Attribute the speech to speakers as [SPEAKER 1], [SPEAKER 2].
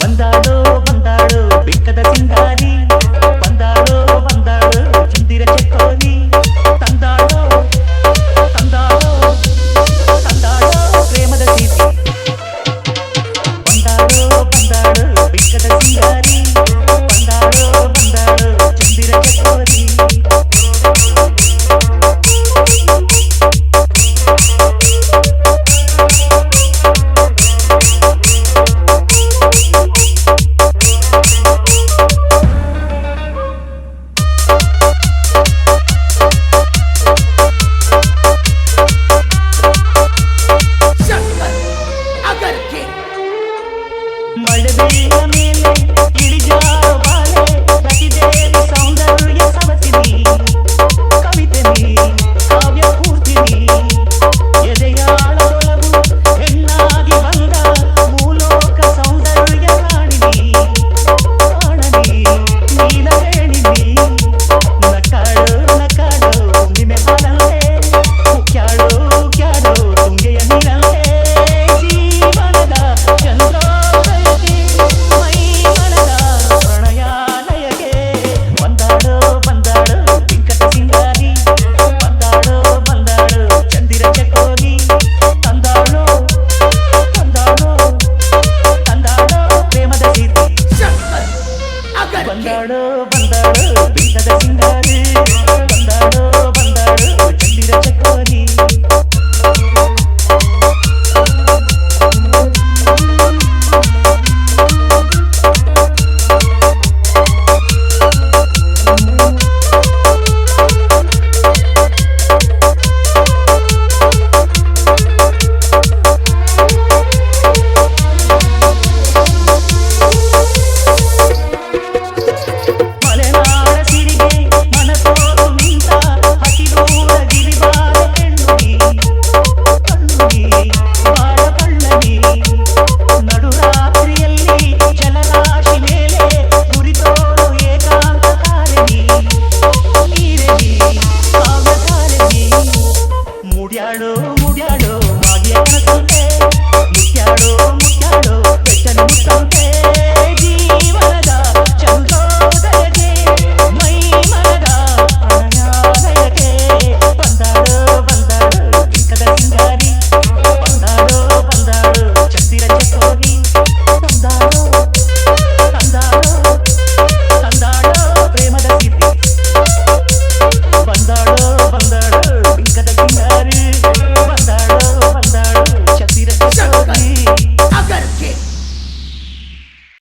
[SPEAKER 1] ಬಂದಾಳೋ ಬಂದಾಳು ಬಿಕ್ಕದ Singari
[SPEAKER 2] My Maldivi
[SPEAKER 1] Ami coração.